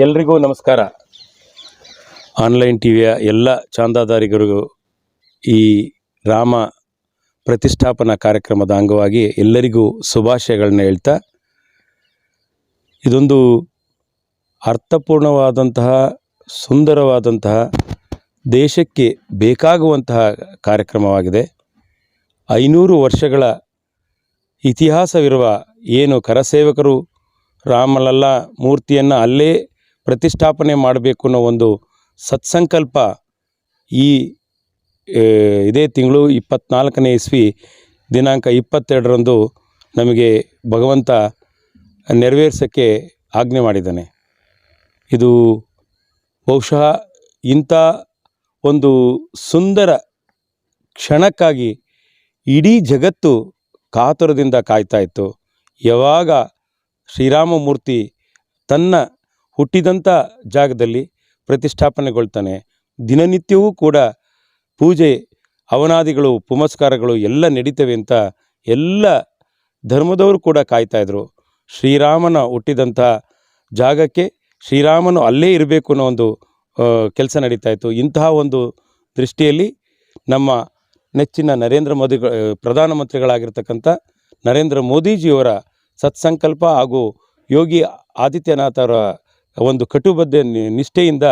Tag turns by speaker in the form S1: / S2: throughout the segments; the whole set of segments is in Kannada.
S1: ಎಲ್ರಿಗೂ ನಮಸ್ಕಾರ. ಆನ್ಲೈನ್ ಟಿವಿಯ ಎಲ್ಲ ಚಾಂದಾದಾರಿಗರಿಗೂ ಈ ರಾಮ ಪ್ರತಿಷ್ಠಾಪನಾ ಕಾರ್ಯಕ್ರಮದ ಅಂಗವಾಗಿ ಎಲ್ಲರಿಗೂ ಶುಭಾಶಯಗಳನ್ನ ಹೇಳ್ತಾ, ಇದೊಂದು ಅರ್ಥಪೂರ್ಣವಾದಂತಹ, ಸುಂದರವಾದಂತಹ, ದೇಶಕ್ಕೆ ಬೇಕಾಗುವಂತಹ ಕಾರ್ಯಕ್ರಮವಾಗಿದೆ. ಐನೂರು ವರ್ಷಗಳ ಇತಿಹಾಸವಿರುವ ಏನು ಕರಸೇವಕರು ರಾಮಲಲ್ಲ ಮೂರ್ತಿಯನ್ನು ಅಲ್ಲೇ ಪ್ರತಿಷ್ಠಾಪನೆ ಮಾಡಬೇಕು ಅನ್ನೋ ಒಂದು ಸತ್ಸಂಕಲ್ಪ ಈ ಇದೇ ತಿಂಗಳು ಇಪ್ಪತ್ನಾಲ್ಕನೇ ಇಸ್ವಿ ದಿನಾಂಕ ಇಪ್ಪತ್ತೆರಡರಂದು ನಮಗೆ ಭಗವಂತ ನೆರವೇರ್ಸೋಕ್ಕೆ ಆಜ್ಞೆ ಮಾಡಿದ್ದಾನೆ. ಇದು ಬಹುಶಃ ಇಂಥ ಒಂದು ಸುಂದರ ಕ್ಷಣಕ್ಕಾಗಿ ಇಡೀ ಜಗತ್ತು ಕಾತುರದಿಂದ ಕಾಯ್ತಾ ಇತ್ತು. ಯಾವಾಗ ಶ್ರೀರಾಮಮೂರ್ತಿ ತನ್ನ ಹುಟ್ಟಿದಂಥ ಜಾಗದಲ್ಲಿ ಪ್ರತಿಷ್ಠಾಪನೆಗೊಳ್ತಾನೆ. ದಿನನಿತ್ಯವೂ ಕೂಡ ಪೂಜೆ, ಅವನಾದಿಗಳು, ಪುಮಸ್ಕಾರಗಳು ಎಲ್ಲ ನಡೀತವೆ ಅಂತ ಎಲ್ಲ ಧರ್ಮದವರು ಕೂಡ ಕಾಯ್ತಾಯಿದ್ರು ಶ್ರೀರಾಮನ ಹುಟ್ಟಿದಂಥ ಜಾಗಕ್ಕೆ ಶ್ರೀರಾಮನು ಅಲ್ಲೇ ಇರಬೇಕು ಅನ್ನೋ ಒಂದು ಕೆಲಸ ನಡೀತಾ ಇತ್ತು. ಇಂತಹ ಒಂದು ದೃಷ್ಟಿಯಲ್ಲಿ ನಮ್ಮ ನೆಚ್ಚಿನ ನರೇಂದ್ರ ಮೋದಿ ಪ್ರಧಾನಮಂತ್ರಿಗಳಾಗಿರ್ತಕ್ಕಂಥ ನರೇಂದ್ರ ಮೋದಿಜಿಯವರ ಸತ್ಸಂಕಲ್ಪ ಹಾಗೂ ಯೋಗಿ ಆದಿತ್ಯನಾಥರ ಒಂದು ಕಟುಬದ್ಧ ನಿಷ್ಠೆಯಿಂದ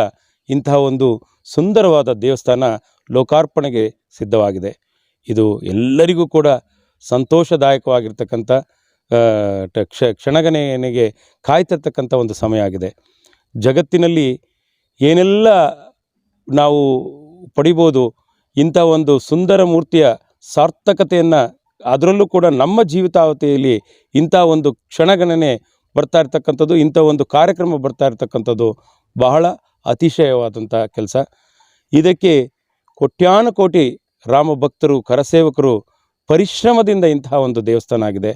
S1: ಇಂತಹ ಒಂದು ಸುಂದರವಾದ ದೇವಸ್ಥಾನ ಲೋಕಾರ್ಪಣೆಗೆ ಸಿದ್ಧವಾಗಿದೆ. ಇದು ಎಲ್ಲರಿಗೂ ಕೂಡ ಸಂತೋಷದಾಯಕವಾಗಿರ್ತಕ್ಕಂಥ ಕ್ಷ ಕ್ಷಣಗಣನೆಗೆ ಕಾಯ್ತಿರ್ತಕ್ಕಂಥ ಒಂದು ಸಮಯ ಆಗಿದೆ. ಜಗತ್ತಿನಲ್ಲಿ ಏನೆಲ್ಲ ನಾವು ಪಡಿಬೋದು, ಇಂಥ ಒಂದು ಸುಂದರ ಮೂರ್ತಿಯ ಸಾರ್ಥಕತೆಯನ್ನು, ಅದರಲ್ಲೂ ಕೂಡ ನಮ್ಮ ಜೀವಿತಾವಧಿಯಲ್ಲಿ ಇಂಥ ಒಂದು ಕ್ಷಣಗಣನೆ ಬರ್ತಾ ಇರ್ತಕ್ಕಂಥದ್ದು, ಇಂಥ ಒಂದು ಕಾರ್ಯಕ್ರಮ ಬರ್ತಾ ಇರ್ತಕ್ಕಂಥದ್ದು ಬಹಳ ಅತಿಶಯವಾದಂಥ ಕೆಲಸ. ಇದಕ್ಕೆ ಕೋಟ್ಯಾನುಕೋಟಿ ರಾಮ ಭಕ್ತರು, ಕರಸೇವಕರು ಪರಿಶ್ರಮದಿಂದ ಇಂತಹ ಒಂದು ದೇವಸ್ಥಾನ ಆಗಿದೆ.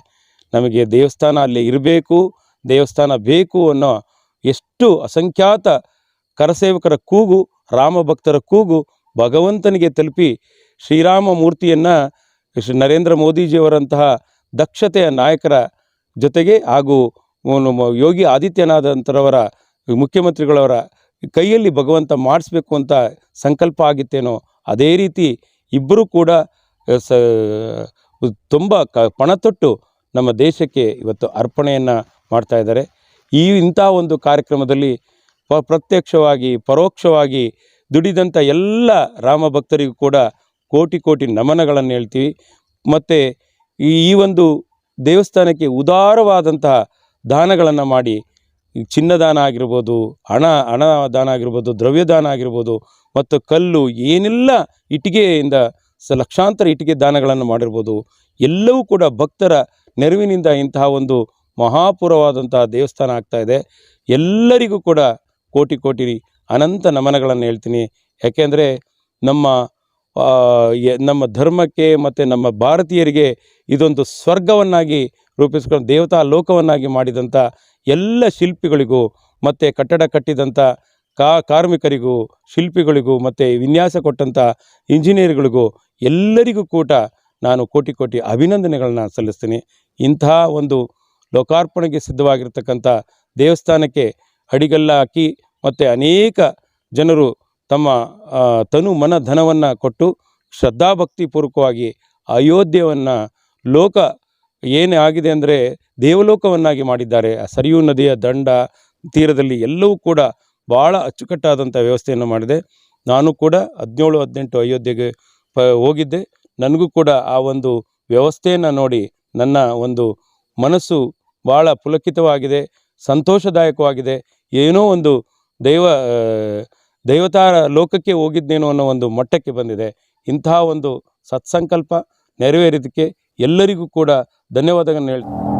S1: ನಮಗೆ ದೇವಸ್ಥಾನ ಅಲ್ಲಿ ಇರಬೇಕು, ದೇವಸ್ಥಾನ ಬೇಕು ಅನ್ನೋ ಎಷ್ಟು ಅಸಂಖ್ಯಾತ ಕರಸೇವಕರ ಕೂಗು, ರಾಮ ಭಕ್ತರ ಕೂಗು ಭಗವಂತನಿಗೆ ತಲುಪಿ ಶ್ರೀರಾಮ ಮೂರ್ತಿಯನ್ನು ನರೇಂದ್ರ ಮೋದಿಜಿಯವರಂತಹ ದಕ್ಷತೆಯ ನಾಯಕರ ಜೊತೆಗೆ ಹಾಗೂ ಯೋಗಿ ಆದಿತ್ಯನಾಥಂತರವರ, ಮುಖ್ಯಮಂತ್ರಿಗಳವರ ಕೈಯಲ್ಲಿ ಭಗವಂತ ಮಾಡಿಸ್ಬೇಕು ಅಂತ ಸಂಕಲ್ಪ ಆಗಿತ್ತೇನೋ, ಅದೇ ರೀತಿ ಇಬ್ಬರೂ ಕೂಡ ಸ, ತುಂಬ ಕ, ಪಣತೊಟ್ಟು ನಮ್ಮ ದೇಶಕ್ಕೆ ಇವತ್ತು ಅರ್ಪಣೆಯನ್ನು ಮಾಡ್ತಾ ಇದ್ದಾರೆ. ಈ ಇಂಥ ಒಂದು ಕಾರ್ಯಕ್ರಮದಲ್ಲಿ ಪ, ಪ್ರತ್ಯಕ್ಷವಾಗಿ, ಪರೋಕ್ಷವಾಗಿ ದುಡಿದಂಥ ಎಲ್ಲ ರಾಮ ಭಕ್ತರಿಗೂ ಕೂಡ ಕೋಟಿ ಕೋಟಿ ನಮನಗಳನ್ನು ಹೇಳ್ತೀವಿ. ಮತ್ತು ಈ ಒಂದು ದೇವಸ್ಥಾನಕ್ಕೆ ಉದಾರವಾದಂತಹ ದಾನಗಳನ್ನು ಮಾಡಿ, ಚಿನ್ನದಾನ ಆಗಿರ್ಬೋದು, ಹಣ ಹಣ ದಾನ ಆಗಿರ್ಬೋದು, ದ್ರವ್ಯದಾನ ಆಗಿರ್ಬೋದು, ಮತ್ತು ಕಲ್ಲು ಏನೆಲ್ಲ ಇಟ್ಟಿಗೆಯಿಂದ ಸ ಲಕ್ಷಾಂತರ ಇಟ್ಟಿಗೆ ದಾನಗಳನ್ನು ಮಾಡಿರ್ಬೋದು, ಎಲ್ಲವೂ ಕೂಡ ಭಕ್ತರ ನೆರವಿನಿಂದ ಇಂತಹ ಒಂದು ಮಹಾಪುರವಾದಂತಹ ದೇವಸ್ಥಾನ ಆಗ್ತಾ ಇದೆ. ಎಲ್ಲರಿಗೂ ಕೂಡ ಕೋಟಿ ಕೋಟಿ ಅನಂತ ನಮನಗಳನ್ನು ಹೇಳ್ತೀನಿ. ಯಾಕೆಂದರೆ ನಮ್ಮ ನಮ್ಮ ಧರ್ಮಕ್ಕೆ ಮತ್ತು ನಮ್ಮ ಭಾರತೀಯರಿಗೆ ಇದೊಂದು ಸ್ವರ್ಗವನ್ನಾಗಿ ರೂಪಿಸ್ಕೊಂಡು ದೇವತಾ ಲೋಕವನ್ನಾಗಿ ಮಾಡಿದಂಥ ಎಲ್ಲ ಶಿಲ್ಪಿಗಳಿಗೂ ಮತ್ತು ಕಟ್ಟಡ ಕಟ್ಟಿದಂಥ ಕಾ ಕಾರ್ಮಿಕರಿಗೂ, ಶಿಲ್ಪಿಗಳಿಗೂ ಮತ್ತು ವಿನ್ಯಾಸ ಕೊಟ್ಟಂಥ ಇಂಜಿನಿಯರ್ಗಳಿಗೂ ಎಲ್ಲರಿಗೂ ಕೂಡ ನಾನು ಕೋಟಿ ಕೋಟಿ ಅಭಿನಂದನೆಗಳನ್ನ ಸಲ್ಲಿಸ್ತೀನಿ. ಇಂತಹ ಒಂದು ಲೋಕಾರ್ಪಣೆಗೆ ಸಿದ್ಧವಾಗಿರ್ತಕ್ಕಂಥ ದೇವಸ್ಥಾನಕ್ಕೆ ಅಡಿಗಲ್ಲ ಹಾಕಿ ಮತ್ತು ಅನೇಕ ಜನರು ತಮ್ಮ ತನು ಮನ ಧನವನ್ನು ಕೊಟ್ಟು ಶ್ರದ್ಧಾಭಕ್ತಿಪೂರ್ವಕವಾಗಿ ಅಯೋಧ್ಯೆಯನ್ನು ಲೋಕ ಏನೇ ಆಗಿದೆ ಅಂದರೆ ದೇವಲೋಕವನ್ನಾಗಿ ಮಾಡಿದ್ದಾರೆ. ಆ ಸರಿಯೂ ನದಿಯ ದಂಡ, ತೀರದಲ್ಲಿ ಎಲ್ಲವೂ ಕೂಡ ಭಾಳ ಅಚ್ಚುಕಟ್ಟಾದಂಥ ವ್ಯವಸ್ಥೆಯನ್ನು ಮಾಡಿದೆ. ನಾನು ಕೂಡ ಹದಿನೇಳು, ಹದಿನೆಂಟು ಅಯೋಧ್ಯೆಗೆ ಪ, ಹೋಗಿದ್ದೆ. ನನಗೂ ಕೂಡ ಆ ಒಂದು ವ್ಯವಸ್ಥೆಯನ್ನು ನೋಡಿ ನನ್ನ ಒಂದು ಮನಸ್ಸು ಭಾಳ ಪುಲಕಿತವಾಗಿದೆ, ಸಂತೋಷದಾಯಕವಾಗಿದೆ. ಏನೋ ಒಂದು ದೈವ ದೈವತಾ ಲೋಕಕ್ಕೆ ಹೋಗಿದ್ದೇನೋ ಅನ್ನೋ ಒಂದು ಮಟ್ಟಕ್ಕೆ ಬಂದಿದೆ. ಇಂತಹ ಒಂದು ಸತ್ಸಂಕಲ್ಪ ನೆರವೇರಿದಕ್ಕೆ ಎಲ್ಲರಿಗೂ ಕೂಡ ಧನ್ಯವಾದಗಳನ್ನು ಹೇಳ್ತೀನಿ.